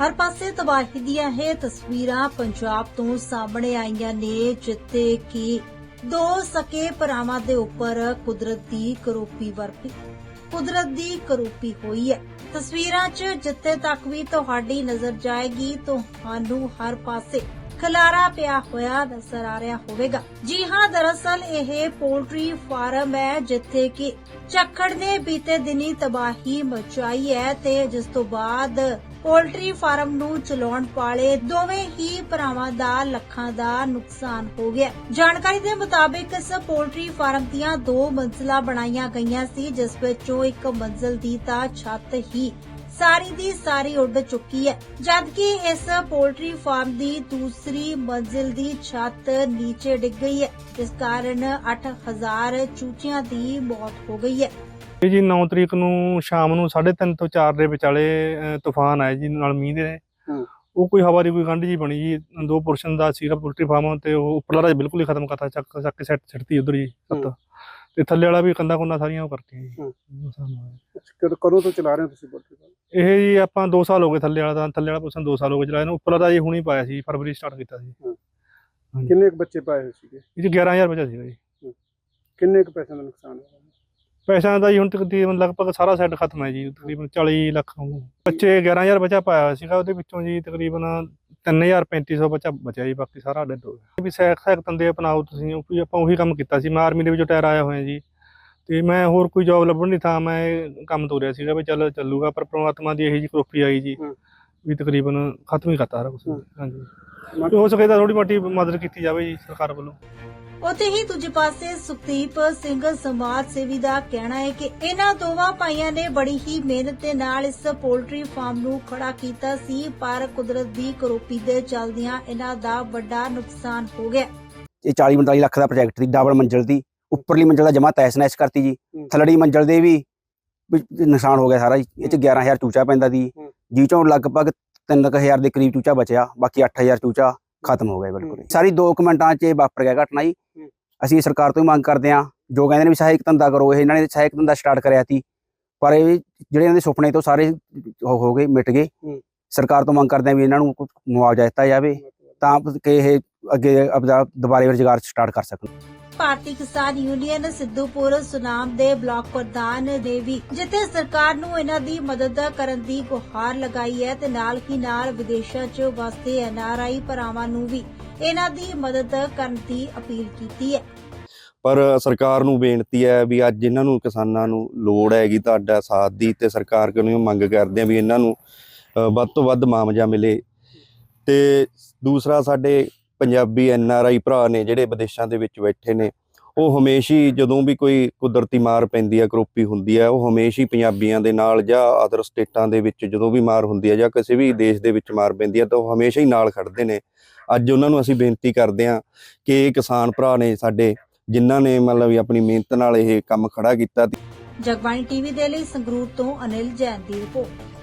ਹਰ ਪਾਸੇ ਤਬਾਹੀ ਦੀਆਂ ਇਹ ਤਸਵੀਰਾਂ ਪੰਜਾਬ ਤੋਂ ਸਾਹਮਣੇ ਆਈਆਂ ਨੇ, ਜਿੱਥੇ ਕਿ ਦੋ ਸਕੇ ਭਰਾਵਾਂ ਦੇ ਉੱਪਰ ਕੁਦਰਤ ਦੀ ਕਰੋਪੀ ਵਰਪੀ, ਕੁਦਰਤ ਦੀ ਕਰੋਪੀ ਹੋਈ ਹੈ। ਤਸਵੀਰਾਂ 'ਚ ਜਿੱਥੇ ਤੱਕ ਵੀ ਤੁਹਾਡੀ ਨਜ਼ਰ ਜਾਏਗੀ, ਤੁਹਾਨੂੰ ਹਰ ਪਾਸੇ ਖਲਾਰਾ ਪਿਆ ਹੋਇਆ ਨਜ਼ਰ ਆ ਰਿਹਾ ਹੋਵੇਗਾ। ਜੀ ਹਾਂ, ਦਰਅਸਲ ਇਹ ਪੋਲਟਰੀ ਫਾਰਮ ਹੈ, ਜਿੱਥੇ ਕਿ ਚੱਕੜ ਨੇ ਬੀਤੇ ਦਿਨੀ ਤਬਾਹੀ ਮਚਾਈ ਹੈ ਤੇ ਜਿਸ ਤੋਂ ਬਾਅਦ ਪੋਲਟਰੀ ਫਾਰਮ ਨੂੰ ਚਲਾਉਣ ਵਾਲੇ ਦੋਵੇਂ ਹੀ ਭਰਾਵਾਂ ਦਾ ਲੱਖਾਂ ਦਾ ਨੁਕਸਾਨ ਹੋ ਗਿਆ। ਜਾਣਕਾਰੀ ਦੇ ਮੁਤਾਬਿਕ ਇਸ ਪੋਲਟਰੀ ਫਾਰਮ ਦੀਆਂ ਦੋ ਮੰਜ਼ਿਲਾਂ ਬਣਾਈਆਂ ਗਈਆਂ ਸੀ, ਜਿਸ ਵਿੱਚੋਂ ਇੱਕ ਮੰਜ਼ਿਲ ਦੀ ਤਾਂ ਛੱਤ ਹੀ ਸਾਰੀ ਦੀ ਸਾਰੀ ਉੱਡ ਚੁੱਕੀ ਹੈ। ਜਦਕਿ ਇਸ ਪੋਲਟਰੀ ਫਾਰਮ ਦੀ ਦੂਸਰੀ ਮੰਜ਼ਿਲ ਦੀ ਛੱਤ ਨੀਚੇ ਡਿੱਗ ਗਈ ਹੈ, ਜਿਸ ਕਾਰਨ 8000 ਚੂਚਿਆਂ ਦੀ ਮੌਤ ਹੋ ਗਈ ਹੈ। ਇਹ ਜੀ 9 ਤਰੀਕ ਨੂੰ ਸ਼ਾਮ ਨੂੰ 3:30 ਤੋਂ 4 ਦੇ ਵਿਚਾਲੇ ਤੂਫਾਨ ਆਇਆ ਜੀ ਨਾਲ ਮੀਂਹ ਦੇ। ਉਹ ਕੋਈ ਹਵਾ ਦੀ ਕੋਈ ਗੰਢ ਜੀ ਬਣੀ ਜੀ। ਦੋ ਪੁਰਸ਼ਨ ਦਾ ਸੀਗਾ ਪੋਲਟਰੀ ਫਾਰਮ ਤੇ ਉਹ ਉੱਪਰਲਾ ਰਾਜ ਬਿਲਕੁਲ ਹੀ ਖਤਮ ਕਰਤਾ ਚੱਕ ਚੱਕ ਕੇ ਸੈੱਟ ਛੱਡਤੀ ਉਧਰ ਜੀ। ਤੇ ਥੱਲੇ ਵਾਲਾ ਵੀ ਕੰਦਾ ਕੁੰਨਾ ਸਾਰੀਆਂ ਉਹ ਕਰਤੀਆਂ ਜੀ। ਕਦੋਂ ਤੋਂ ਚਲਾ ਰਹੇ ਹੋ ਤੁਸੀਂ ਪੋਲਟਰੀ ਫਾਰਮ ਇਹ ਜੀ ਆਪਾਂ 2 ਸਾਲ ਹੋ ਗਏ ਥੱਲੇ ਵਾਲਾ ਦਾ ਥੱਲੇ ਵਾਲਾ ਪੁਰਸ਼ਨ 2 ਸਾਲ ਹੋ ਗਏ ਚਲਾਇਆ ਨੂੰ। ਉੱਪਰਲਾ ਦਾ ਜੀ ਹੁਣੀ ਪਾਇਆ ਸੀ ਫਰਵਰੀ ਸਟਾਰਟ ਕੀਤਾ ਸੀ। ਕਿੰਨੇ ਕੁ ਬੱਚੇ ਪਾਏ ਹੋਏ ਸੀਗੇ? ਇਹ ਜੀ 11000 ਬਚਿਆ ਸੀਗਾ ਜੀ। ਕਿੰਨੇ ਕੁ ਪੈਸੇ ਦਾ ਨੁਕਸਾਨ ਹੋਇਆ? ਪੈਸਿਆਂ ਦਾ ਜੀ ਹੁਣ ਤਕਰੀਬਨ ਲਗਭਗ ਸਾਰਾ ਸੈੱਟ ਖਤਮ ਹੈ ਜੀ ਤਕਰੀਬਨ 40 ਲੱਖ ਨੂੰ। ਬੱਚੇ 11000 ਬੱਚਾ ਪਾਇਆ ਹੋਇਆ ਸੀਗਾ ਉਹਦੇ ਵਿੱਚੋਂ ਜੀ ਤਕਰੀਬਨ 3350 ਬੱਚਾ ਬਚਿਆ ਜੀ ਬਾਕੀ ਸਾਰਾ ਡੈਡ ਹੋ ਗਿਆ ਵੀ ਸੈਕ ਸੈਕ ਤੰਦੇ ਅਪਣਾਓ ਤੁਸੀਂ ਉਹ ਵੀ ਆਪਾਂ ਉਹੀ ਕੰਮ ਕੀਤਾ ਸੀ ਮੈਂ ਆਰਮੀ ਦੇ ਵਿੱਚੋਂ ਟਾਇਰ ਆਇਆ ਹੋਇਆ ਜੀ ਤੇ ਮੈਂ ਹੋਰ ਕੋਈ ਜੌਬ ਲੱਭਣ ਨਹੀਂ ਥਾ ਮੈਂ ਕੰਮ ਤੋਰਿਆ ਸੀਗਾ ਵੀ ਚੱਲ ਚੱਲੂਗਾ ਪਰ ਪ੍ਰਮਾਤਮਾ ਦੀ ਇਹੀ ਜੀ ਕਰੋਪੀ ਆਈ ਜੀ। ਵੀ ਤਕਰੀਬਨ ਖਤਮ ਹੀ ਕਰਤਾ ਸਾਰਾ ਕੁਝ। ਹਾਂਜੀ ਹੋ ਸਕੇ ਤਾਂ ਥੋੜੀ ਮੋਟੀ ਮਦਦ ਕੀਤੀ ਜਾਵੇ ਜੀ ਸਰਕਾਰ ਵੱਲੋਂ ਉੱਥੇ ਹੀ ਦੂਜੇ ਪਾਸੇ ਸੁਖਦੀਪ ਸਿੰਘ ਸਮਾਜ ਸੇਵੀ ਦਾ ਕਹਿਣਾ ਹੈ ਕਿ ਇਹਨਾਂ ਦੋਵਾਂ ਭਾਈਆਂ ਨੇ ਬੜੀ ਹੀ ਮਿਹਨਤ ਦੇ ਨਾਲ ਇਸ ਪੋਲਟਰੀ ਫਾਰਮ ਨੂੰ ਖੜਾ ਕੀਤਾ ਸੀ ਪਰ ਕੁਦਰਤ ਦੀ ਕਰੋਪੀ ਦੇ ਚੱਲਦਿਆਂ ਇਹਨਾਂ ਦਾ ਵੱਡਾ ਨੁਕਸਾਨ ਹੋ ਗਿਆ। ਇਹ 40 45 ਲੱਖ ਦਾ ਪ੍ਰੋਜੈਕਟ ਸੀ ਡਬਲ ਮੰਜ਼ਲ ਦੀ। ਉੱਪਰਲੀ ਮੰਜ਼ਲ ਦਾ ਜਮਾ ਤੈਸ ਨੈਸ ਕਰਤੀ ਜੀ। ਥੱਲੜੀ ਮੰਜ਼ਲ ਦੇ ਵੀ ਨੁਕਸਾਨ ਹੋ ਗਿਆ ਸਾਰਾ ਜੀ। ਇਹ ਚ 11000 ਚੂਚਾ ਪੈਂਦਾ ਦੀ ਹੂੰ। ਜੀ ਚੋਂ ਲਗਭਗ 3000 ਦੇ ਕਰੀਬ ਚੂਚਾ ਬਚਿਆ ਬਾਕੀ 8000 ਚੂਚਾ। ਖਤਮ ਹੋ ਗਿਆ ਬਿਲਕੁਲ। ਸਾਰੀ 2 ਮਿੰਟਾਂ 'ਚ ਇਹ ਵਾਪਰ ਗਿਆ ਘਟਨਾ ਜੀ। ਅਸੀਂ ਸਰਕਾਰ ਤੋਂ ਹੀ ਮੰਗ ਕਰਦੇ ਹਾਂ ਜੋ ਕਹਿੰਦੇ ਨੇ ਵੀ ਸਹਾਇਕ ਧੰਦਾ ਕਰੋ ਇਹ ਇਹਨਾਂ ਨੇ ਸਹਾਇਕ ਧੰਦਾ ਸਟਾਰਟ ਕਰਿਆ ਸੀ ਪਰ ਇਹ ਜਿਹੜੇ ਇਹਨਾਂ ਦੇ ਸੁਪਨੇ ਤੋਂ ਸਾਰੇ ਹੋ ਗਏ ਮਿਟ ਗਏ। ਸਰਕਾਰ ਤੋਂ ਮੰਗ ਕਰਦੇ ਹਾਂ ਵੀ ਇਹਨਾਂ ਨੂੰ ਮੁਆਵਜ਼ਾ ਦਿੱਤਾ ਜਾਵੇ ਤਾਂ ਕਿ ਇਹ ਅੱਗੇ ਆਪਦਾ ਦੁਬਾਰੇ ਰੁਜ਼ਗਾਰ ਸਟਾਰਟ ਕਰ ਸਕਣ ਭਾਰਤੀ ਕਿਸਾਨ ਯੂਨੀਅਨ ਸਿੱਧੂਪੁਰ ਸੁਨਾਮ ਦੇ ਬਲਾਕ ਪ੍ਰਧਾਨ ਨੇ ਵੀ ਜਿੱਥੇ ਸਰਕਾਰ ਨੂੰ ਇਹਨਾਂ ਦੀ ਮਦਦ ਕਰਨ ਦੀ ਗੁਹਾਰ ਲਗਾਈ ਹੈ ਤੇ ਨਾਲ ਹੀ ਨਾਲ ਵਿਦੇਸ਼ਾਂ 'ਚ ਵਸਦੇ ਐਨਆਰਆਈ ਭਰਾਵਾਂ ਨੂੰ ਵੀ ਇਹਨਾਂ ਦੀ ਮਦਦ ਕਰਨ ਦੀ ਅਪੀਲ ਕੀਤੀ ਹੈ। ਪਰ ਸਰਕਾਰ ਨੂੰ ਬੇਨਤੀ ਹੈ ਵੀ ਅੱਜ ਇਹਨਾਂ ਨੂੰ ਕਿਸਾਨਾਂ ਨੂੰ ਲੋੜ ਹੈਗੀ ਤੁਹਾਡਾ ਸਾਥ ਦੀ ਤੇ ਸਰਕਾਰ ਕੋਲੋਂ ਮੰਗ ਕਰਦੇ ਆ ਵੀ ਇਹਨਾਂ ਨੂੰ ਵੱਧ ਤੋਂ ਵੱਧ ਮਾਮਜਾ ਮਿਲੇ। ਤੇ ਦੂਸਰਾ ਸਾਡੇ ਪੰਜਾਬੀ ਐਨ ਆਰ ਆਈ ਭਰਾ ਨੇ ਜਿਹੜੇ ਵਿਦੇਸ਼ਾਂ ਦੇ ਵਿੱਚ ਬੈਠੇ ਨੇ, ਉਹ ਹਮੇਸ਼ਾ ਹੀ ਜਦੋਂ ਵੀ ਕੋਈ ਕੁਦਰਤੀ ਮਾਰ ਪੈਂਦੀ ਹੈ ਕਰੋਪੀ ਹੁੰਦੀ ਹੈ ਉਹ ਹਮੇਸ਼ਾ ਹੀ ਪੰਜਾਬੀਆਂ ਦੇ ਨਾਲ ਜਾਂ ਅਦਰ ਸਟੇਟਾਂ ਦੇ ਵਿੱਚ ਜਦੋਂ ਵੀ ਮਾਰ ਹੁੰਦੀ ਹੈ ਜਾਂ ਕਿਸੇ ਵੀ ਦੇਸ਼ ਦੇ ਵਿੱਚ ਮਾਰ ਪੈਂਦੀ ਹੈ ਤਾਂ ਉਹ ਹਮੇਸ਼ਾ ਹੀ ਨਾਲ ਖੜਦੇ ਨੇ। ਅੱਜ ਉਹਨਾਂ ਨੂੰ ਅਸੀਂ ਬੇਨਤੀ ਕਰਦੇ ਹਾਂ ਕਿ ਇਹ ਕਿਸਾਨ ਭਰਾ ਨੇ ਸਾਡੇ, ਜਿਨ੍ਹਾਂ ਨੇ ਮਤਲਬ ਆਪਣੀ ਮਿਹਨਤ ਨਾਲ ਇਹ ਕੰਮ ਖੜਾ ਕੀਤਾ ਜਗਬਾਣੀ ਟੀਵੀ ਦੇ ਲਈ ਸੰਗਰੂਰ ਤੋਂ ਅਨਿਲ ਜੈਨ ਦੀ ਰਿਪੋਰਟ।